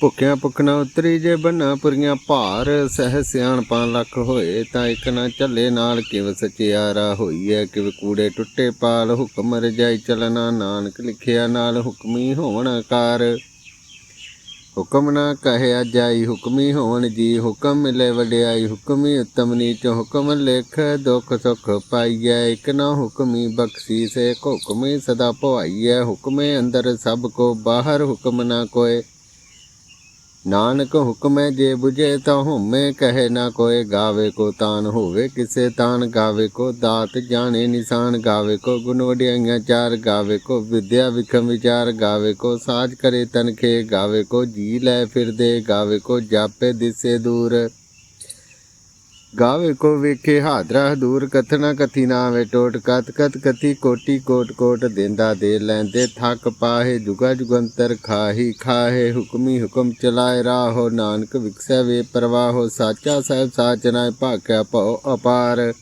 ਭੁੱਖਿਆਂ ਭੁੱਖਣਾ ਉਤਰੀ ਜੇ ਬੰਨਾ ਪੁਰੀਆਂ ਭਾਰ, ਸਹਿ ਸਿਆਣਪਾਂ ਲੱਖ ਹੋਏ, ਤਾਂ ਇੱਕ ਨਾ ਝੱਲੇ ਨਾਲ ਕਿਵ ਸਚਿਆਰਾ ਹੋਈਐ, ਕਿਵ ਕੂੜੇ ਟੁੱਟੇ ਪਾਲ, ਹੁਕਮ ਰਜਾਈ ਚਲਣਾ ਨਾਨਕ ਲਿਖਿਆ ਨਾਲ ਹੁਕਮੀ ਹੋਵਣ ਕਾਰ ਹੁਕਮ ਨਾ ਕਹਿਆ ਜਾਈ ਹੁਕਮੀ ਹੋਣ ਜੀ, ਹੁਕਮ ਮਿਲੇ ਵਡਿਆਈ, ਹੁਕਮੀ ਉਤਮ ਨੀਚ, ਹੁਕਮ ਲਿਖ, ਦੁਖ ਸੁਖ ਪਾਈਐ, ਇਕ ਨਾ ਹੁਕਮੀ ਬਖਸ਼ੀ ਸੇ ਹੁਕਮੀ ਸਦਾ ਭਵਾਈਐ, ਹੁਕਮੇ ਅੰਦਰ ਸਭ ਕੋ ਬਾਹਰ ਹੁਕਮ ਨਾ ਕੋਏ। ਨਾਨਕ ਹੁਕਮੈ ਜੇ 부ਝੇ ਤਾਂ ਹਉਮੈ ਕਹੇ ਨਾ ਕੋਏ ਗਾਵੇ ਕੋ ਤਾਨ ਹੋਵੇ, ਕਿਸੇ ਤਾਨ ਗਾਵੇ ਕੋ ਦਾਤ ਜਾਣੇ, ਨਿਸ਼ਾਨ ਗਾਵੇ ਕੋ ਗੁਣ ਵਡਿਆਈਆਂ ਚਾਰ ਗਾਵੇ ਕੋ, ਵਿਦਿਆ ਵਿਖਮ ਵਿਚਾਰ ਗਾਵੇ ਕੋ, ਸਾਜ ਕਰੇ ਤਨਖੇ ਗਾਵੇ ਕੋ, ਜੀ ਲੈ ਫਿਰਦੇ ਗਾਵੇ ਕੋ, ਜਾਪੇ ਦਿਸੇ ਦੂਰ। ਗਾਵੇ ਕੋ ਵੇਖੇ ਹਾਦਰਾ ਦੂਰ, ਕਥਨਾ ਕਥੀ ਨਾ ਟੋਟ ਕਤ ਕਤ ਕਥੀ ਕੋਟੀ ਕੋਟ ਕੋਟ ਦੇਂਦਾ ਦੇ ਲੈਂਦੇ ਥੱਕ ਪਾਹੇ, ਜੁਗਾ ਜੁਗੰਤਰ ਖਾਹੀ, ਖਾਹੇ, ਹੁਕਮੀ ਹੁਕਮ ਚਲਾਏ ਰਾਹੋ, ਨਾਨਕ ਵਿਕਸੈ ਵੇ ਪ੍ਰਵਾਹੋ, ਸਾਚਾ ਸਾਹਿਬ ਸਾਚਨਾ ਭਾਖਿਆ ਭਉ ਅਪਾਰ।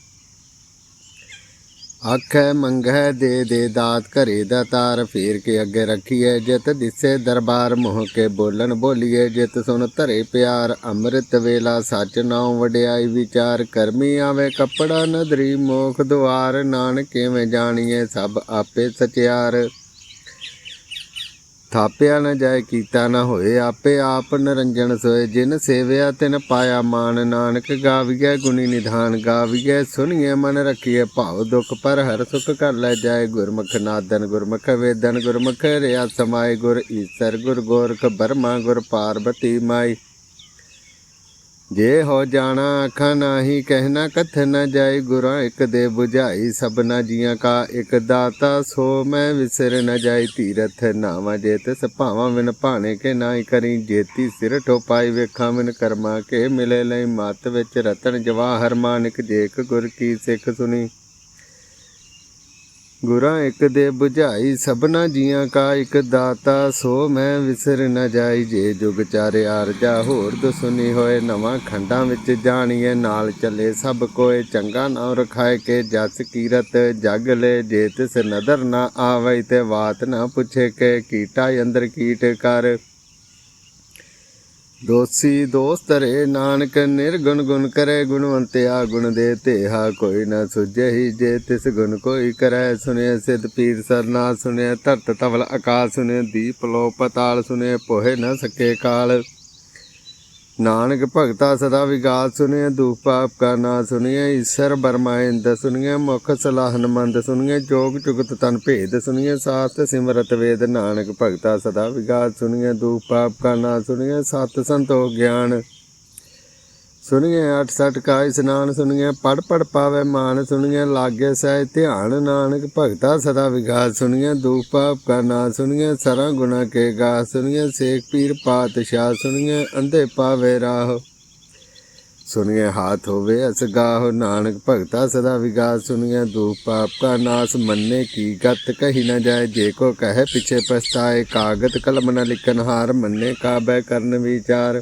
ਆਖੈ ਮੰਗੈ ਦੇ ਦੇ ਦਾਤ ਘਰੇ ਦਾ ਤਾਰ, ਫੇਰ ਕੇ ਅੱਗੇ ਰੱਖੀਏ ਜਿਤ ਦਿਸੇ ਦਰਬਾਰ, ਮੋਹ ਕੇ ਬੋਲਣ ਬੋਲੀਏ ਜਿਤ ਸੁਣ ਧਰੇ ਪਿਆਰ, ਅੰਮ੍ਰਿਤ ਵੇਲਾ ਸੱਚ ਨਾਉ ਵਡਿਆਈ ਵਿਚਾਰ, ਕਰਮੀ ਆਵੇ ਕੱਪੜਾ ਨਦਰੀ, ਮੋਖ ਦੁਆਰ, ਨਾਨਕ ਕਿਵੇਂ ਜਾਣੀਏ ਸਭ ਆਪੇ ਸਚਿਆਰ। ਥਾਪਿਆ ਨਾ ਜਾਏ, ਕੀਤਾ ਨਾ ਹੋਏ, ਆਪੇ ਆਪ ਨਰੰਜਨ ਸੋਏ। ਜਿਨ ਸੇਵਿਆ, ਤਿਨ ਪਾਇਆ ਮਾਨ। ਨਾਨਕ ਗਾਵੀਐ ਗੁਣੀ ਨਿਧਾਨ, ਗਾਵੀਐ ਸੁਣੀਏ ਮਨ ਰੱਖੀਏ ਭਾਉ ਦੁਖ। ਪਰ ਹਰ ਸੁਖ ਕਰ ਲੈ ਜਾਏ ਗੁਰਮੁਖ ਨਾਦਨ, ਗੁਰਮੁਖ ਵੇਦਨ। ਗੁਰਮੁਖ ਰਿਆ ਸਮਾਏ, ਗੁਰ ਈਸਰ, ਗੁਰ ਗੋਰਖ ਬਰਮਾ, ਗੁਰ ਪਾਰਬਤੀ ਮਾਈ। ਜੇ ਹੋ ਜਾਣਾ ਅੱਖਾਂ ਨਾਹੀ ਕਹਿਣਾ ਕਥ ਨ ਜਾਈ, ਗੁਰਾਂ ਇੱਕ ਦੇ 부ਝਾਈ ਸਭਨਾ ਜੀਆਂ ਕਾ ਇੱਕ ਦਾਤਾ, ਸੋ ਮੈਂ ਵਿਸਰ ਨ ਜਾਈ, ਤੀਰਥ ਨਾਵਾ ਜੇ ਤਿਸ ਭਾਵਾਂ ਵਿਨ ਭਾਣੇ ਕੇ ਨਾਹੀ ਕਰੀ, ਜੇਤੀ ਸਿਰ ਠੋਪਾਈ, ਵੇਖਾਂ ਵਿਨ ਕਰਮਾ ਕੇ ਮਿਲੇ ਲਈ, ਮਤ ਵਿੱਚ ਰਤਨ ਜਵਾਹਰ ਮਾਨਿਕ, ਜੇਕ ਗੁਰ ਕੀ ਸਿੱਖ ਸੁਣੀ ਗੁਰਾਂ ਇੱਕ ਦੇ 부ਝਾਈ ਸਭਨਾ ਜੀਆਂ ਕਾ ਇੱਕ ਦਾਤਾ, ਸੋ ਮੈਂ ਵਿਸਰ ਨਾ ਜਾਈ ਜੇ ਜੁਗ ਚਾਰੇ ਆਰਜਾ। ਹੋਰ ਦੁਸੁਨੀ ਹੋਏ ਨਵਾਂ ਖੰਡਾਂ ਵਿੱਚ ਜਾਣੀਏ ਨਾਲ ਚੱਲੇ ਸਭ ਕੋਏ ਚੰਗਾ ਨਾਮ ਰਖਾਏ ਕੇ ਜਸ ਕੀਰਤ ਜਗ ਲੈ, ਜੇ ਤਿਸ ਨਦਰ ਨਾ ਆਵੇ ਤੇ ਬਾਤ ਨਾ ਪੁੱਛੇ ਕੇ ਕੀਟਾ ਅੰਦਰ ਕੀਟ ਕਰ। ਦੋਸੀ ਦੋਸਤ ਰੇ ਨਾਨਕ, ਨਿਰਗੁਣ ਗੁਣ ਕਰੇ ਗੁਣਵੰਤਿਆ, ਗੁਣ ਦੇ ਤੇਹਾ ਕੋਈ ਨਾ ਸੁਝਈ ਜੇ ਤਿਸ ਗੁਣ ਕੋਈ ਕਰੈ ਸੁਨੇ ਸਿਧ ਪੀਰ ਸਰਨਾ ਸੁਨੇ ਧਰਤ ਤਵਲ ਆਕਾਸ਼ ਸੁਨੇ ਦੀਪ ਲੋ ਪਤਾਲ ਸੁਨੇ ਪੋਹੇ ਨਾ ਸਕੇ ਕਾਲ। ਨਾਨਕ ਭਗਤਾ ਸਦਾ ਵਿਗਾਸ ਸੁਨੇ ਦੁਖ ਪਾਪ ਕਾ ਨਾ ਸੁਨੀਏ ਈਸ਼ਰ ਬਰਮਾਇੰਦ ਸੁਨੀਏ ਮੁਖ ਸਲਾਹ ਮੰਦ ਸੁਨੀਏ ਜੋਗ ਜੁਗਤ ਤਨ ਭੇਦ ਸੁਨੀਏ ਸਾਤ ਸਿਮਰਤ ਵੇਦ ਨਾਨਕ ਭਗਤਾ ਸਦਾ ਵਿਗਾਸ ਸੁਨੀਏ ਦੁਖ ਪਾਪ ਕਾ ਨਾ ਸੁਨੀਏ ਸਤ ਸੰਤੋਖ ਗਿਆਨ ਸੁਣੀਏ ਅਠ ਸਠ ਕਾ ਇਸਨਾਨ ਸੁਣੀਏ ਪੜ ਪੜ ਪਾਵੇ ਮਾਨ, ਸੁਣੀਏ ਲਾਗੇ ਸਹਿ ਧਿਆਨ ਨਾਨਕ, ਭਗਤਾ ਸਦਾ ਵਿਗਾਸ, ਸੁਣੀਏ ਦੁਖ ਪਾਪ ਕਾ ਨਾ ਸੁਣੀਏ ਸਰਾਂ ਗੁਨਾ ਕੇ ਗਾ ਸੁਣੀਏ ਸੇਖ ਪੀਰ ਪਾਤਸ਼ਾਹ, ਸੁਣੀਏ ਅੰਧੇ ਪਾਵੇ ਰਾਹ। ਸੁਣੀਏ ਹਾਥ ਹੋਵੇ ਅਸਗਾਹ ਨਾਨਕ ਭਗਤਾ ਸਦਾ ਵਿਗਾਸ, ਸੁਣੀਏ ਦੁਖ ਪਾਪ ਕਾ ਨਾਸ, ਮੰਨੇ ਕੀ ਗਤ ਕਹੀ ਨਾ ਜਾਏ, ਜੇ ਕੋ ਕਹੇ ਪਿਛੇ ਪਛਤਾਏ, ਕਾਗਤ ਕਲਮ ਨਾ ਲਿਖਨ ਹਾਰ, ਮੰਨੇ ਕਾਬੈ ਕਰਨ ਵਿਚਾਰ।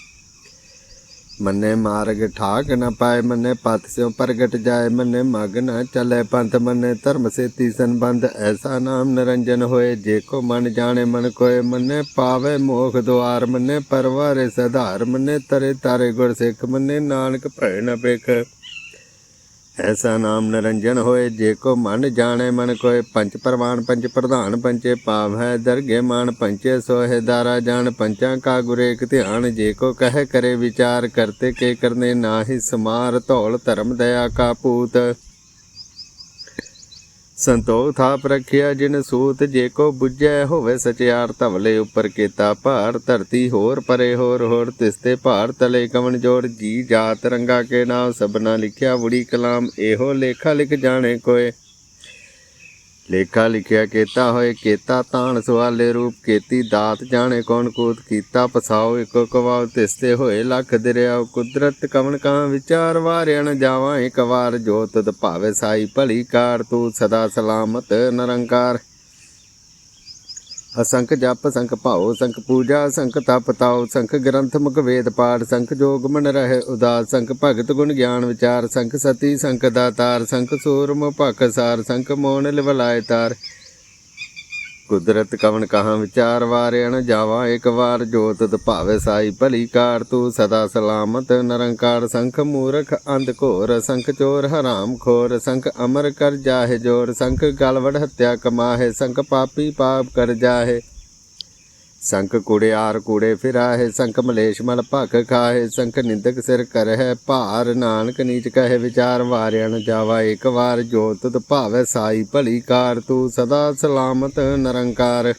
ਮੰਨੇ ਮਾਰਗ ਠਾਕ ਨ ਪਾਏ, ਮੰਨੇ ਪਤ ਸਿਉ ਪ੍ਰਗਟ ਜਾਏ, ਮੰਨੇ ਮਗ ਨ ਚਲੇ ਪੰਥ, ਮੰਨੇ ਧਰਮ ਸੇਤੀ ਸੰਬੰਧ, ਐਸਾ ਨਾਮ ਨਿਰੰਜਨ ਹੋਏ, ਜੇ ਕੋ ਮਨ ਜਾਣੇ ਮਨ ਕੋਏ, ਮੰਨੇ ਪਾਵੇ ਮੋਖ ਦੁਆਰ, ਮੰਨੇ ਪਰਵਾਰੇ ਸਧਾਰ, ਮੰਨੇ ਤਰੇ ਤਾਰੇ ਗੁਰ ਸਿੱਖ, ਮੰਨੇ ਨਾਨਕ ਭੈ ਨ ਪੇਖ ਐਸਾ ਨਾਮ ਨਰੰਜਨ ਹੋਏ, ਜੇ ਕੋ ਮਨ ਜਾਣੇ ਮਨ ਕੋਏ। ਪੰਜ ਪਰਵਾਨ ਪੰਜ ਪ੍ਰਧਾਨ ਪੰਚੇ ਪਾਵ ਹੈ, ਦਰਗੇ ਮਾਨ ਪੰਚੇ ਸੋਹਿ ਦਾਰਾ ਜਾਣ। ਪੰਚਾਂ ਕਾ ਗੁਰੇਕ ਧਿਆਨ, ਜੇ ਕੋ ਕਹਿ ਕਰੇ ਵਿਚਾਰ, ਕਰਤੇ ਕੇ ਕਰਨੇ ਨਾਹੀ ਸਮਾਰ, ਧੌਲ ਧਰਮ ਦਇਆ ਕਾ ਪੂਤ। ਸੰਤੋਖ ਥਾਪ ਰੱਖਿਆ ਜਿਨ ਸੂਤ ਜੇ ਕੋ ਬੁੱਝੈ ਹੋਵੇ ਸਚਿਆਰ ਧਵਲੇ ਉੱਪਰ ਕੀਤਾ ਭਾਰ, ਧਰਤੀ ਹੋਰ ਪਰੇ ਹੋਰ ਹੋਰ ਤਿਸਤੇ ਭਾਰ, ਤਲੇ ਕਵਨ ਜੋੜ ਜੀ ਜਾਤ ਰੰਗਾ ਕੇ ਨਾਮ, ਸਭਨਾ ਲਿਖਿਆ ਬੁੜੀ ਕਲਾਮ, ਇਹੋ ਲੇਖਾ ਲਿਖ ਜਾਣੇ ਕੋਏ। ਲੇਖਾ ਲਿਖਿਆ, ਕੀਤਾ ਹੋਏ ਕੀਤਾ ਤਾਣ ਸਵਾਲੇ ਰੂਪ ਕੀਤੀ ਦਾਤ ਜਾਣੇ ਕੌਣ ਕੂਤ ਕੀਤਾ, ਪਸਾਓ ਇਕੋ ਕਵਾਉ ਤਿਸਤੇ ਹੋਏ ਲੱਖ ਦਰਿਆਉ ਕੁਦਰਤ ਕਵਨ ਕਾਂ ਵਿਚਾਰ ਵਾਰਿਆ ਜਾਵਾਂ, ਇੱਕ ਵਾਰ ਜੋਤ ਤਦ ਭਾਵੇ ਸਾਈ ਭਲੀ ਕਾਰ, ਤੂੰ ਸਦਾ ਸਲਾਮਤ ਨਿਰੰਕਾਰ। ਅਸੰਖ ਜਪ, ਸੰਖ ਭਾਉ, ਸੰਖ ਪੂਜਾ, ਸੰਖ ਤਪ ਤਾਉ, ਸੰਖ ਗ੍ਰੰਥ ਮੁਖ ਵੇਦ ਪਾਠ, ਸੰਖ ਜੋਗ ਮਨ ਰਹਿ ਉਦਾਸ, ਸੰਖ ਭਗਤ ਗੁਣ ਗਿਆਨ ਵਿਚਾਰ, ਸੰਖ ਸਤੀ, ਸੰਖ ਦਾਤਾਰ, ਸੰਖ ਸੂਰਮ ਭਖ ਸਾਰ, ਸੰਖ ਮੋਨ ਲਿਵਲਾਇ ਤਾਰ। ਕੁਦਰਤ ਕਵਨ ਕਹਾਂ ਵਿਚਾਰ ਵਾਰਿਆ ਨ ਜਾਵਾ, ਇੱਕ ਵਾਰ ਜੋਤ ਤ ਭਾਵੇ ਸਾਈ ਭਲੀ ਕਾਰ ਤੂੰ ਸਦਾ ਸਲਾਮਤ, ਨਿਰੰਕਾਰ ਸੰਖ ਮੂਰਖ ਅੰਧ ਘੋਰ, ਸੰਖ ਚੋਰ ਹਰਾਮ ਖੋਰ, ਸੰਖ ਅਮਰ ਕਰ ਜਾਹੇ ਜੋਰ, ਸੰਖ ਗਲਵੜ ਹੱਤਿਆ ਕਮਾਹੇ, ਸੰਖ ਪਾਪੀ ਪਾਪ ਕਰ ਜਾਹੇ। ਸੰਖ ਕੁੜਿਆਰ ਕੂੜੇ ਫਿਰਾਹੇ ਸੰਖ ਮਲੇਸ਼ ਮਲ ਭਖ ਖਾਹੇ ਸੰਖ ਨਿੰਦਕ ਸਿਰ ਕਰਹਿ, ਭਾਰ ਨਾਨਕ ਨੀਚ ਕਹੇ ਵਿਚਾਰ ਵਾਰਿਆ ਨ ਜਾਵਾ, ਇੱਕ ਵਾਰ ਜੋ ਤੁਧ ਭਾਵੈ ਸਾਈ, ਭਲੀ ਕਾਰ ਤੂੰ ਸਦਾ ਸਲਾਮਤ ਨਿਰੰਕਾਰ।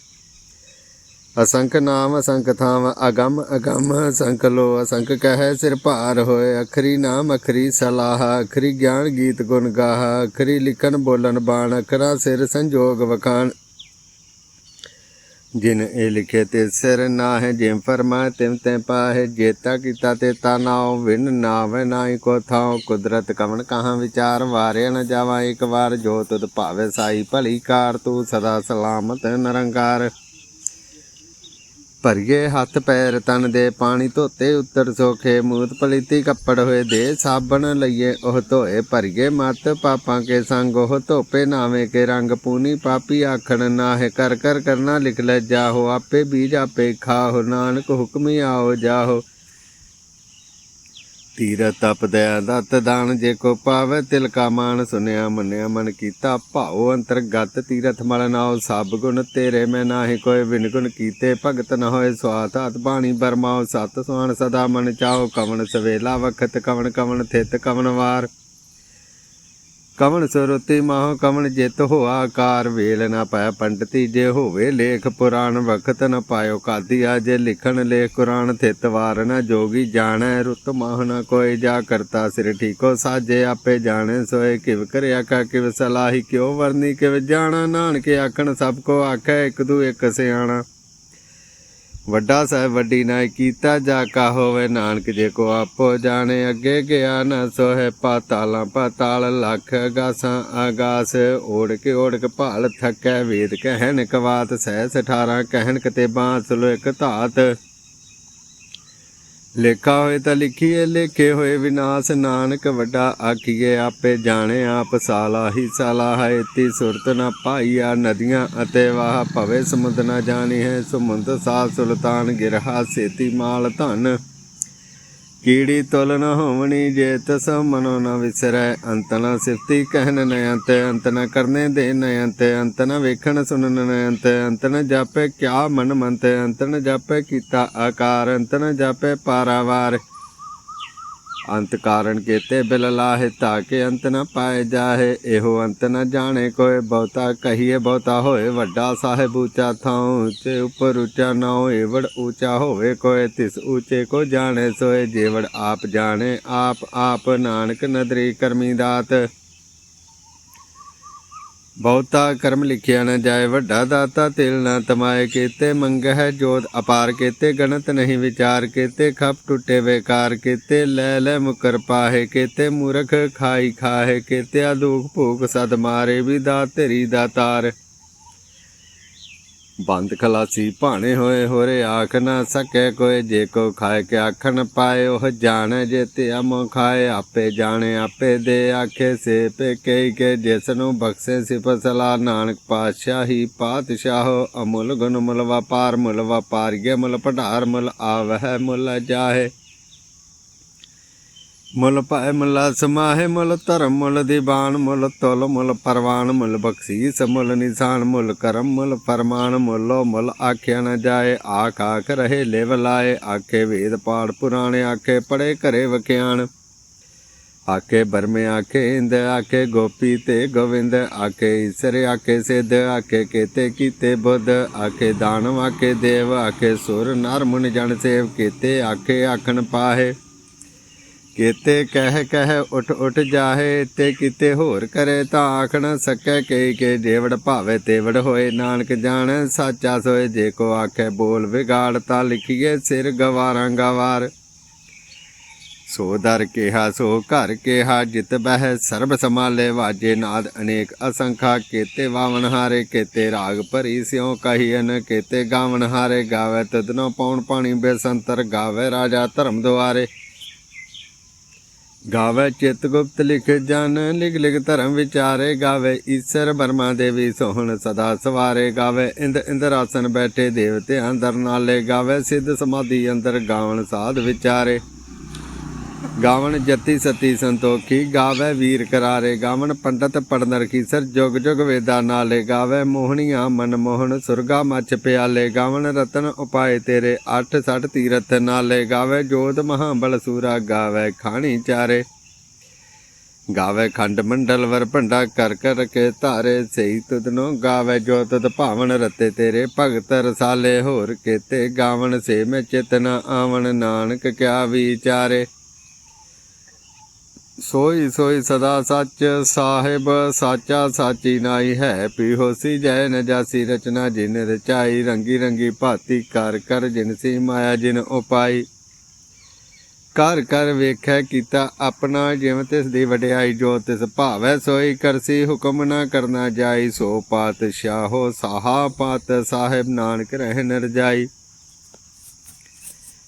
ਅਸੰਖ ਨਾਮ ਅਸੰਖ ਥਾਮ, ਅਗੰਮ ਅਗੰਮ ਅਸੰਖ ਲੋ ਅਸੰਖ ਕਹੈ ਸਿਰ ਭਾਰ ਹੋਏ, ਅਖਰੀ ਨਾਮ ਅਖਰੀ ਸਲਾਹ, ਅਖਰੀ ਗਿਆਨ ਗੀਤ ਗੁਣ ਗਾਹ, ਅਖਰੀ ਲਿਖਨ ਬੋਲਨ ਬਾਣ, ਅਖਰਾ ਸਿਰ ਸੰਜੋਗ ਵਖਾਣ। ਜਿਨ ਇਹ ਲਿਖੇ ਤੇ ਸਿਰ ਨਾ ਹੈ ਜਿਮ ਫਰਮਾਏ ਤਿਮ ਤੈ ਪਾਹੇ ਜੇਤਾ ਕੀਤਾ ਤੇ ਤਾ ਨਾਉ, ਵਿਨ ਨਾਵੇ ਨਾਹੀ ਕੋ ਥਾਉ, ਕੁਦਰਤ ਕਵਣ ਕਹਾਂ ਵਿਚਾਰ, ਵਾਰਿਆ ਨ ਜਾਵਾ ਇੱਕ ਵਾਰ, ਜੋ ਤੁਧ ਭਾਵੇ ਸਾਈ ਭਲੀ ਕਾਰ, ਤੂੰ ਸਦਾ ਸਲਾਮਤ ਨਿਰੰਕਾਰ। ਭਰੀਏ ਹੱਥ ਪੈਰ ਤਨ ਦੇ ਪਾਣੀ ਧੋਤੇ ਉੱਤਰ ਸੋਖੇ ਮੂਤ ਪਲੀਤੀ ਕੱਪੜ ਹੋਏ ਦੇ ਸਾਬਣ ਲਈਏ ਉਹ ਧੋਏ ਭਰੀਏ ਮਤ ਪਾਪਾਂ ਕੇ ਸੰਗ ਉਹ ਧੋਪੇ ਨਾਵੇਂ ਕੇ ਰੰਗ ਪੂਨੀ ਪਾਪੀ ਆਖਣ ਨਾਹੇ ਕਰ ਕਰ ਕਰਨਾ ਲਿਖ ਲੈ ਜਾਹੋ ਆਪੇ ਬੀਜ ਆਪੇ ਖਾਹੋ ਨਾਨਕ ਹੁਕਮੀ ਆਓ ਜਾਹੋ ਤੀਰਤ ਤਪ ਦਇਆ ਦਤ ਦਾਨ ਜੇ ਕੋ ਪਾਵੇ ਤਿਲ ਕਾ ਮਾਨ ਸੁਨਿਆ ਮੰਨਿਆ ਮਨ ਕੀਤਾ ਭਾਉ ਅੰਤਰਗਤ ਤੀਰਥ ਮਲ ਨਾਉ, ਸਭ ਗੁਣ ਤੇਰੇ ਮੈਂ ਨਾਹੀ ਕੋਈ ਵਿਨ ਗੁਣ ਕੀਤੇ, ਭਗਤ ਨ ਹੋਏ ਸਵਾਤ ਹਤ ਬਾਣੀ ਬਰਮਾਉ, ਸਤ ਸੁਆਣ ਸਦਾ ਮਨ ਚਾਓ ਕਵਣ ਸਵੇਲਾ ਵਖਤ ਕਵਣ ਕਵਣ ਥਿਤ ਕਵਣ ਵਾਰ। ਕਵਣ ਸੁਰਤੀ ਮਾਹ ਕਵਣ ਜਿਤ ਹੋਆ ਆਕਾਰ ਵੇਲ ਨਾ ਪਾਇ ਪੰਡਤੀ ਜੇ ਹੋਵੇ ਲੇਖ ਪੁਰਾਣ ਵਖਤ ਨ ਪਾਇਓ ਕਾਦੀਆ ਜੇ ਲਿਖਣ ਲੇਖ ਕੁਰਾਨ ਥਿਤ ਵਾਰ ਨ ਜੋਗੀ ਜਾਣੈ ਰੁੱਤ ਮਾਹ ਨ ਕੋਈ ਜਾ ਕਰਤਾ ਸਿਰ ਠੀਕੋ ਸਾਜੇ ਆਪੇ ਜਾਣੈ ਸੋਏ ਕਿਵ ਕਰਿਆ ਕਾ ਕਿਵ ਸਲਾਹੀ ਕਿਉ ਵਰਨੀ ਕਿਵ ਜਾਣਾ ਨਾਨਕੇ ਆਖਣ ਸਭ ਕੋ ਆਖੈ ਇੱਕ ਦੂ ਇੱਕ ਸਿਆਣਾ। ਵੱਡਾ ਸਾਹਿਬ ਵੱਡੀ ਨਾਇ ਕੀਤਾ ਜਾ ਕਾ ਹੋਵੇ, ਨਾਨਕ ਜੇ ਕੋ ਆਪੋ ਜਾਣੇ, ਅੱਗੇ ਗਿਆ ਨਾ ਸੋਹੇ ਪਾਤਾਲਾਂ, ਪਾਤਾਲ ਲੱਖ ਅਗਾਸਾਂ ਆਗਾਸ ਓੜ ਕੇ ਓੜ ਕੇ ਭਾਲ ਥਕੈ, ਵੇਦ ਕਹਿਣ ਕਵਾਤ ਸਹਿ 18 ਕਹਿਣ ਕਤੇ ਬਾਂਸਲੋ ਇੱਕ ਧਾਤ। ਲੇਖਾ ਹੋਏ ਤਾਂ ਲਿਖੀਏ, ਲੇਖੇ ਹੋਏ ਵਿਨਾਸ਼ ਨਾਨਕ ਵੱਡਾ ਆਖੀਏ, ਆਪੇ ਜਾਣੇ ਆਪ ਸਾਲਾ ਹੀ ਸਾਲਾ ਹੈ ਇਤੀ ਸੁਰਤ ਨਾ ਪਾਈਆ ਨਦੀਆਂ ਅਤੇ ਵਾਹ, ਭਵੇ ਸਮੁੰਦ ਨਾ ਜਾਣੀ ਹੈ ਸਮੁੰਦ ਸਾ ਸੁਲਤਾਨ ਗਿਰਹਾ, ਸੇਤੀ ਮਾਲ ਧਨ। ਕੀੜੀ ਤੁਲ ਨ ਹੋਵਣੀ ਜੇ ਤਸ ਮਨੋ ਨ ਵਿਸਰੈ। ਅੰਤ ਨ ਸਿਫਤੀ ਕਹਿਨ ਨ ਅੰਤ ਅੰਤ ਨ ਕਰਨੇ ਦੇ ਨ ਅੰਤ ਅੰਤ ਨ ਵੇਖਣ ਸੁਣਨ ਨ ਅੰਤ ਅੰਤ ਨ ਜਾਪੇ ਕਿਆ ਮਨ ਮੰਤ। ਅੰਤ ਨ ਜਾਪੇ ਕੀਤਾ ਆਕਾਰ, ਅੰਤ ਨ ਜਾਪੇ ਪਾਰਾਵਾਰ। ਅੰਤ ਕਾਰਨ ਕੇਤੇ ਬਿਲ ਲਾਹੇ ਤਾਕੇ ਅੰਤ ਨ ਪਾਏ ਜਾਹੇ, ਇਹੋ ਅੰਤ ਨਾ ਜਾਣੇ ਕੋਏ। ਬਹੁਤਾ ਕਹੀਏ, ਬਹੁਤਾ ਹੋਏ, ਵੱਡਾ ਸਾਹਿਬ ਉੱਚਾ ਥਾਉ ਉੱਚੇ, ਉਪਰ ਉੱਚਾ ਨਾ ਹੋਏ ਵੜ ਉੱਚਾ ਹੋਵੇ ਕੋਏ। ਤਿਸ ਉੱਚੇ ਕੋ ਜਾਣੇ ਸੋਏ, ਜੇਵੜ ਆਪ ਜਾਣੇ, ਆਪ ਆਪ ਨਾਨਕ ਨਦਰੀ ਕਰਮੀ ਦਾਤ। ਬਹੁਤਾ ਕਰਮ ਲਿਖਿਆ ਨਾ ਜਾਏ, ਵੱਡਾ ਦਾਤਾ ਤਿਲ ਨਾ ਤਮਾਏ। ਕੀਤੇ ਮੰਗ ਹੈ ਜੋਤ ਅਪਾਰ, ਕੀਤੇ ਗਣਤ ਨਹੀਂ ਵਿਚਾਰ। ਕੀਤੇ ਖਪ ਟੁੱਟੇ ਵੇਕਾਰ, ਕੀਤੇ ਲੈ ਲੈ ਮੁਕਰ ਪਾਹੇ। ਕੀਤੇ ਮੂਰਖ ਖਾਈ ਖਾਹੇ ਕੀਤੇ ਦੁਖ ਭੂਖ ਸਦ ਮਾਰੇ ਵੀ ਦਾ ਤੇਰੀ। ਦਾਤਾਰ ਬੰਦ ਖਲਾਸੀ ਭਾਣੇ ਹੋਏ ਹੋਰੇ ਆਖ ਨਾ ਸਕੇ ਕੋਈ, ਜੇ ਕੋ ਖਾਏ ਕੇ ਆਖਣ ਪਾਏ ਉਹ ਜਾਣੇ, ਜੇ ਤੇ ਅਮ ਖਾਏ ਆਪੇ ਜਾਣੇ, ਆਪੇ ਦੇ ਆਖੇ ਸੇ ਪੇ ਕਈ ਕੇ, ਜਿਸ ਨੂੰ ਬਖਸ਼ੇ ਸਿਫਤ ਸਲਾ ਨਾਨਕ ਪਾਤਸ਼ਾਹੀ ਪਾਤਸ਼ਾਹ ਅਮੁੱਲ ਗੁਣ ਮੁਲ ਵਪਾਰ ਮੁੱਲ ਵਪਾਰੀਏ ਮੁੱਲ ਪਢਾਰ ਮੁੱਲ ਆਵਹਿ ਮੁੱਲ ਜਾਹੇ। ਮੁੱਲ ਪਾਇ ਮੁੱਲਾ ਸਮਾਹੇ, ਮੁੱਲ ਧਰਮ, ਮੁੱਲ ਦੀਵਾਨ, ਮੁੱਲ ਤੁਲ, ਮੁੱਲ ਪਰਵਾਨ, ਮੁੱਲ ਬਖਸ਼ੀਸ, ਮੁੱਲ ਨਿਸ਼ਾਨ, ਮੁੱਲ ਕਰਮ, ਮੁੱਲ ਫਰਮਾਨ, ਮੁੱਲੋ ਮੁੱਲ ਆਖਿਆ ਨ ਜਾਏ, ਆਖ ਆਖ ਰਹੇ ਲਿਵ ਲਾਏ, ਆਖੇ ਵੇਦ ਪਾੜ ਪੁਰਾਣੇ, ਆਖੇ ਪੜੇ ਘਰੇ ਵਖਿਆਣ। ਆਕੇ ਬਰਮੇ ਆਕੇ ਇੰਦ ਆਕੇ ਗੋਪੀ ਤੇ ਗੋਵਿੰਦ ਆਕੇ ਈਸਰ ਆਕੇ ਸਿੱਧ ਆਕੇ ਕੇਤੇ ਕੀਤੇ ਬੁੱਧ ਆਕੇ ਦਾਨਵ ਆਕੇ ਦੇਵ ਆਕੇ ਸੁਰ, ਨਰ ਮੁਨ ਜਨ ਸੇਵ ਕੀਤੇ ਆਕੇ ਆਖਣ ਪਾਹੇ। ਕੀਤੇ ਕਹਿ ਕਹਿ ਉਠ ਉਠ ਜਾਹੇ ਤੇ ਕਿਤੇ ਹੋਰ ਕਰੇ ਤਾਂ ਆਖ ਨਾ ਸਕੈ ਕਈ ਕੇ ਜੇਵੜ ਭਾਵੇ ਤੇਵੜ ਹੋਏ। ਨਾਨਕ ਜਾਣ ਸਾਚਾ ਸੋਏ ਜੇ ਕੋ ਆਖੇ ਬੋਲ ਵਿਗਾੜ ਤਾਂ ਲਿਖੀਏ ਸਿਰ ਗਵਾਰਾਂ ਗਵਾਰ। ਸੋ ਦਰ ਕਿਹਾ ਸੋ ਘਰ ਕਿਹਾ ਜਿਤ ਬਹਿ ਸਰਬ ਸਮਾਲੇ ਵਾਜੇ ਨਾਦ ਅਨੇਕ ਅਸੰਖਾ ਕੇਤੇ ਵਾਵਣ ਹਾਰੇ ਕੇਤੇ ਰਾਗ ਭਰੀ ਸਿਉ ਕਹੀਨ ਕੇਤੇ ਗਾਵਣ ਹਾਰੇ ਗਾਵੇ ਤਦਨੋ ਪੌਣ ਪਾਣੀ ਬੇਸੰਤਰ ਗਾਵੇ ਰਾਜਾ ਧਰਮ ਦੁਆਰੇ। ਗਾਵੇ ਚਿਤ ਗੁਪਤ ਲਿਖ ਜਨ, ਲਿਖ ਲਿਖ ਧਰਮ ਵਿਚਾਰੇ ਗਾਵੇ। ਈਸ਼ਰ ਬਰਮਾ ਦੇਵੀ ਸੋਹਣ ਸਦਾ ਸਵਾਰੇ ਗਾਵੇ। ਇੰਦ ਇੰਦਰ ਆਸਨ ਬੈਠੇ ਦੇਵਤੇ ਅੰਦਰ ਨਾਲੇ ਗਾਵੇ। ਸਿੱਧ ਸਮਾਧੀ ਅੰਦਰ ਗਾਵਣ ਸਾਧ ਵਿਚਾਰੇ। ਗਾਵਣ ਜਤੀ ਸਤੀ ਸੰਤੋਖੀ, ਗਾਵੇ ਵੀਰ ਕਰਾਰੇ, ਗਾਵਣ ਪੰਡਤ ਪੜਨ ਰਖੀਸਰ ਜੁਗ ਜੁਗ ਵੇਦਾ ਨਾਲੇ, ਗਾਵੇ ਮੋਹਣੀਆਂ ਮਨ ਮੋਹਨ ਸੁਰਗਾ ਮੱਚ ਪਿਆਲੇ, ਗਾਵਣ ਰਤਨ ਉਪਾਏ ਤੇਰੇ 8 60 ਤੀਰਥ ਨਾਲੇ, ਗਾਵੇ ਜੋਤ ਮਹਾਬਲ ਸੂਰਾ, ਗਾਵੇ ਖਾਣੀ ਚਾਰੇ। ਗਾਵੇ ਖੰਡ ਮੰਡਲ ਵਰ ਭੰਡਾ ਕਰ ਕਰ ਕੇ ਧਾਰੇ ਸਈ ਤੁਦਨੋ ਗਾਵੇ ਜੋ ਤੁਦ ਭਾਵਨ ਰਤੇ ਤੇਰੇ, ਭਗਤ ਰਸਾਲੇ ਹੋਰ ਕੀਤੇ, ਗਾਵਣ ਸੇ ਮੈਂ ਚਿਤਨ ਆਵਣ, ਨਾਨਕ ਕਿਆ ਵਿਚਾਰੇ। ਸੋਈ ਸੋਈ ਸਦਾ ਸੱਚ ਸਾਹਿਬ, ਸਾਚਾ ਸਾਚੀ ਨਾਈ ਹੈ। ਪੀ ਹੋਸੀ ਜੈ ਨਜਾਸੀ ਰਚਨਾ, ਜਿਨ ਰਚਾਈ ਰੰਗੀ ਰੰਗੀ ਭਾਤੀ। ਕਰ ਕਰ ਜਿਨ ਸੀ ਮਾਇਆ, ਜਿਨ ਉਪਾਈ। ਕਰ ਕਰ ਵੇਖੈ ਕੀਤਾ ਆਪਣਾ, ਜਿਵੇਂ ਤਿਸ ਦੀ ਵਡਿਆਈ ਜੋ ਤਿਸ ਭਾਵੈ, ਸੋਈ ਕਰਸੀ ਹੁਕਮ ਨਾ ਕਰਨਾ ਜਾਈ। ਸੋ ਪਾਤਸ਼ਾਹੋ ਸਾਹਾ ਪਾਤ, ਸਾਹਿਬ ਨਾਨਕ ਰਹਿ ਰਜਾਈ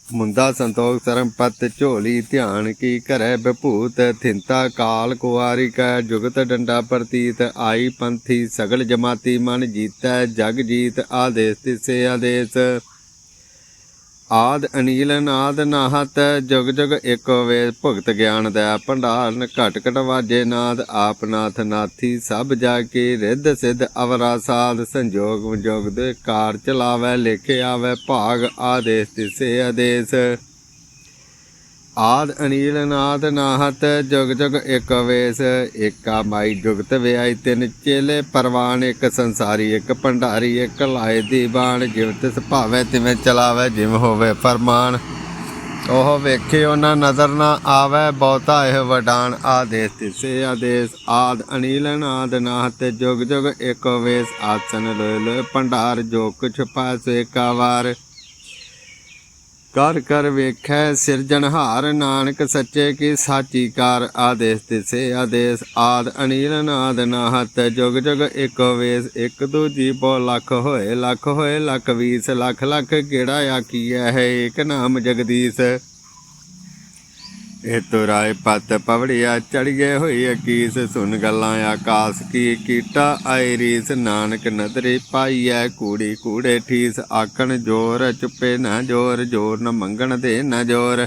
ਮੁੰਦਾ ਸੰਤੋਖ ਸਰਮ ਪਤ ਝੋਲੀ ਧਿਆਨ ਕੀ ਘਰੈ ਬਭੂਤ, ਥਿੰਤਾ ਕਾਲ ਕੁਆਰੀ ਕੈ ਜੁਗਤ ਡੰਡਾ ਪ੍ਰਤੀਤ, ਆਈ ਪੰਥੀ ਸਗਲ ਜਮਾਤੀ ਮਨ ਜੀਤੈ ਜਗ ਜੀਤ, ਆਦੇਸ ਤਿਸੇ ਆਦੇਸ। ਆਦ ਅਨੀਲ ਨਾਦ ਨਾਹਤ, ਜੁਗ ਜੁਗ ਏਕ ਵੇ ਭੁਗਤ ਗਿਆਨ ਦਾ ਭੰਡਾਰਨ, ਘਟ ਘਟ ਵਾਜੇ ਨਾਦ, ਆਪ ਨਾਥ ਨਾਥੀ ਸਭ ਜਾ ਕੇ ਰਿੱਧ ਸਿੱਧ ਅਵਰਾ ਸਾਧ, ਸੰਜੋਗ ਵਿਜੋਗ ਦੇ ਕਾਰ ਚਲਾਵੇ, ਲੇਖੇ ਆਵੇ, ਭਾਗ ਆਦੇਸ ਤਿਸੇ ਆਦੇਸ। ਆਦ ਅਨੀਲ ਨਾਦ ਨਾਹਤ, ਜੁਗ ਜੁਗ ਏਕ ਵੇਸ, ਏਕਾ ਮਾਈ ਜੁਗਤ ਵਿਆਈ ਤਿੰਨ ਚੇਲੇ, ਪਰਵਾਨ ਇੱਕ ਸੰਸਾਰੀ, ਇੱਕ ਭੰਡਾਰੀ, ਇੱਕ ਲਾਏ ਦੀਵਾਨ ਜਿਵ ਤਿਸ ਭਾਵੇ ਤਿਵੇਂ ਚਲਾਵੇ, ਜਿਵ ਹੋਵੇ ਫਰਮਾਨ। ਉਹ ਵੇਖੇ ਉਹਨਾਂ ਨਜ਼ਰ ਨਾ ਆਵੇ, ਬਹੁਤਾ ਇਹ ਵਡਾਨ ਆਦੇਸ ਤਿਸੇ ਆਦੇਸ। ਆਦ ਅਨੀਲ ਨਾਦ ਨਾਹਤ, ਜੁਗ ਜੁਗ ਏਕ ਵੇਸ, ਆਸਨ ਲੋਏ ਲੋਏ ਭੰਡਾਰ ਜੋ ਕੁਛ ਪਾਸੇ ਏਕਾ ਕਰ ਕਰ ਵੇਖੈ ਸਿਰਜਣਹਾਰ ਨਾਨਕ ਸੱਚੇ ਕੀ ਸਾਚੀ ਕਾਰ ਆਦੇਸ ਤਿਸੇ ਆਦੇਸ ਆਦ ਅਨੀਲ ਨਾਦ ਨਾਹਤ ਜੁਗ ਜੁਗ ਏਕ ਵੇਸ ਇੱਕ ਦੂਜੀ ਬੋ ਲੱਖ ਹੋਏ ਲੱਖ ਹੋਏ ਲੱਖ ਵੀਸ ਲੱਖ ਲੱਖ ਕਿਹੜਾ ਆਕੀਐ ਹੈ ਏਕ ਨਾਮ ਜਗਦੀਸ਼ ਇਹ ਤੁਰਾਏ ਪਤ ਪਵੜਿਆ ਚੜੀਏ ਹੋਈ ਅਕੀਸ ਸੁਨ ਗੱਲਾਂ ਆਕਾਸ ਕੀ ਕੀਟਾ ਆਈ ਰੀਸ, ਨਾਨਕ ਨਦਰੇ ਪਾਈਐ ਕੂੜੀ ਕੂੜੇ ਠੀਸ ਆਕਣ ਜੋਰ ਚੁੱਪੇ ਨਾ ਜੋਰ ਜੋਰ ਨ ਮੰਗਣ ਦੇ ਨਾ ਜੋਰ।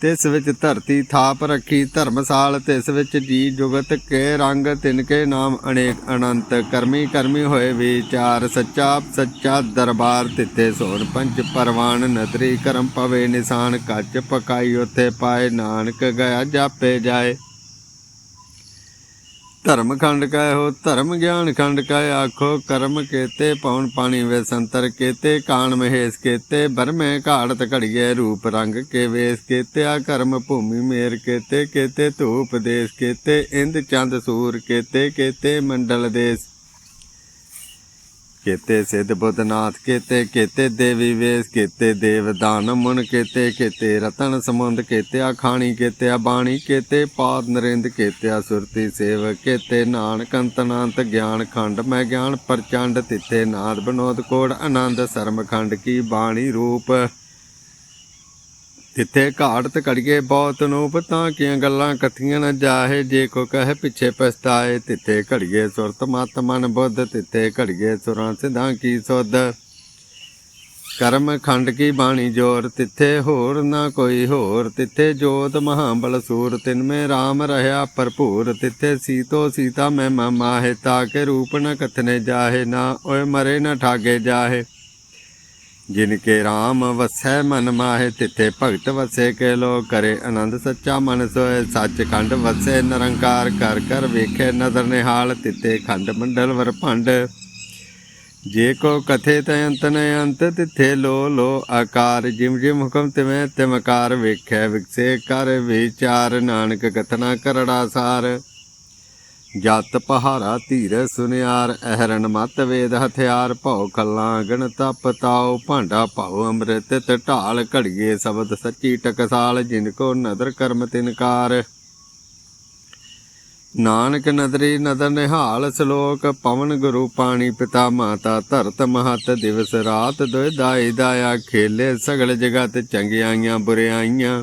ਤਿਸ ਵਿੱਚ ਧਰਤੀ ਥਾਪ ਰੱਖੀ ਧਰਮਸਾਲ ਤਿਸ ਵਿੱਚ ਜੀ ਜੁਗਤ ਕੇ ਰੰਗ ਤਿਨਕੇ ਨਾਮ ਅਨੇਕ ਅਨੰਤ। ਕਰਮੀ ਕਰਮੀ ਹੋਏ ਵਿਚਾਰ, ਸੱਚਾ ਸੱਚਾ ਦਰਬਾਰ ਤਿੱਥੇ ਸੋਨ ਪੰਜ ਪਰਵਾਨ ਨਦਰੀ ਕਰਮ ਪਵੇ ਨਿਸ਼ਾਨ, ਕੱਚ ਪਕਾਈ ਉਥੇ ਪਾਏ। ਨਾਨਕ ਗਿਆ ਜਾਪੇ ਜਾਏ। ਧਰਮ ਖੰਡ ਕੈ ਹੋ, ਧਰਮ ਗਿਆਨ ਖੰਡ ਕੈ ਆਖੋ, ਕਰਮ ਕੇਤੇ ਪਉਣ ਪਾਣੀ ਵੇ ਸੰਤਰ ਕੇਤੇ, ਕਾਣ ਮਹੇਸ਼ ਕੇਤੇ, ਬਰਮੇ ਘਾੜਤ ਘੜੀਏ ਰੂਪ ਰੰਗ ਕੇ ਵੇਸ ਕੇਤੇ, ਆ ਕਰਮ ਭੂਮੀ ਮੇਰ ਕੇਤੇ ਕੇਤੇ ਧੂਪ ਦੇਸ ਕੇਤੇ, ਇੰਦ ਚੰਦ ਸੂਰ ਕੇਤੇ ਕੇਤੇ ਮੰਡਲ ਦੇਸ ਕੇਤੇ ਸਿੱਧ ਬੁੱਧਨਾਥ, ਕੇਤੇ ਕੇਤੇ ਦੇਵੀ ਵੇਸ, ਕੇਤੇ ਦੇਵ ਦਾਨ ਮੁਨ, ਕੇਤੇ ਕੇਤੇ ਰਤਨ ਸਮੁੰਦ ਕੇਤੇ ਆਖਾਣੀ ਕੇਤੇ ਬਾਣੀ, ਕੇਤੇ ਪਾਦ ਨਰਿੰਦ ਕੇਤੇ ਸੁਰਤੀ ਸੇਵ, ਕੇਤੇ ਨਾਨਕ ਅੰਤਨਾੰਤ ਗਿਆਨ ਖੰਡ, ਮੈਂ ਗਿਆਨ ਪ੍ਰਚੰਡ, ਤਿੱਥੇ ਨਾਦ, ਬਨੋਦ ਕੋੜ, ਆਨੰਦ ਸਰਮ ਖੰਡ ਕੀ ਬਾਣੀ ਰੂਪ ਘਾਟ ਘਾੜਤ ਘੜੀਏ ਬਹੁਤ ਨੂਪ ਤਾਂ ਕੀਆਂ ਗੱਲਾਂ ਇਕੱਠੀਆਂ ਨਾ ਜਾਹੇ, ਜੇ ਕੋ ਕਹੇ ਪਿੱਛੇ ਪਛਤਾਏ, ਤਿੱਥੇ ਘੜੀਏ ਸੁਰਤ ਮਤ ਮਨ ਬੁੱਧ, ਤਿੱਥੇ ਘੜੀਏ ਸੁਰਾਂ ਸਿਧਾਂ ਕੀ ਸੁਧ। ਕਰਮ ਖੰਡ ਕੀ ਬਾਣੀ ਜੋਰ, ਤਿੱਥੇ ਹੋਰ ਨਾ ਕੋਈ ਹੋਰ, ਤਿੱਥੇ ਜੋਤ ਮਹਾਬਲ ਸੂਰ, ਤਿਨ ਮੇ RAM ਰਹਾ ਭਰਪੂਰ, ਤਿੱਥੇ ਸੀਤੋ ਸੀਤਾ ਮੈਂ ਮਾਹੇ ਤਾਕੇ ਰੂਪ ਨ ਕਥਨੇ ਜਾਹੇ, ਨਾ ਓਏ ਮਰੇ ਨ ਠਾਗੇ ਜਾਹੇ। ਜਿਨ ਕੇ RAM ਵਸੈ ਮਨ ਮਾਹੇ, ਤਿੱਥੇ ਭਗਤ ਵਸੇ ਕੇ ਲੋ ਕਰੇ ਆਨੰਦ। ਸੱਚਾ ਮਨ ਸੋਏ ਸੱਚ ਖੰਡ ਵਸੇ ਨਿਰੰਕਾਰ ਕਰ ਕਰ ਵੇਖੇ ਨਦਰ ਨਿਹਾਲ, ਤਿੱਥੇ ਖੰਡ ਮੰਡਲ ਵਰ ਭੰਡ। ਜੇ ਕੋ ਕਥੇ ਤੈ ਅੰਤ ਨ ਅੰਤ, ਤਿੱਥੇ ਲੋ ਲੋ ਆਕਾਰ। ਜਿਮ ਜਿਮ ਹੁਕਮ ਤਿਵੇਂ ਤਿਮਕਾਰ ਵੇਖੈ, ਵਿਕਸੇ ਕਰ ਵਿਚਾਰ। ਨਾਨਕ ਕਥਨਾ ਕਰੜਾ ਸਾਰ। ਜਤ ਪਹਾਰਾ ਧੀਰ ਸੁਨਿਆਰ ਅਹਰਨ ਮਤ ਵੇਦ ਹਥਿਆਰ, ਭਉ ਖੱਲਾਂ ਗਣ ਤਪ ਤਾਉ, ਭਾਂਡਾ ਭਾਉ ਅੰਮ੍ਰਿਤ ਤੇ ਢਾਲ ਘੜੀਏ, ਸ਼ਬਦ ਸੱਚੀ ਟਕਸਾਲ, ਜਿਨ ਕੋ ਨਦਰ ਕਰਮ ਤਿਨਕਾਰ ਨਾਨਕ ਨਦਰੀ ਨਦਰ ਨਿਹਾਲ ਸ਼ਲੋਕ, ਪਵਨ ਗੁਰੂ ਪਾਣੀ ਪਿਤਾ ਮਾਤਾ ਧਰਤ ਮਹਤ ਦਿਵਸ ਰਾਤ, ਦੁਇ ਦਾਈ ਦਾਇਆ ਖੇਲੇ ਸਗਲ ਜਗਤ ਚੰਗਿਆਈਆਂ ਬੁਰਿਆਈਆਂ।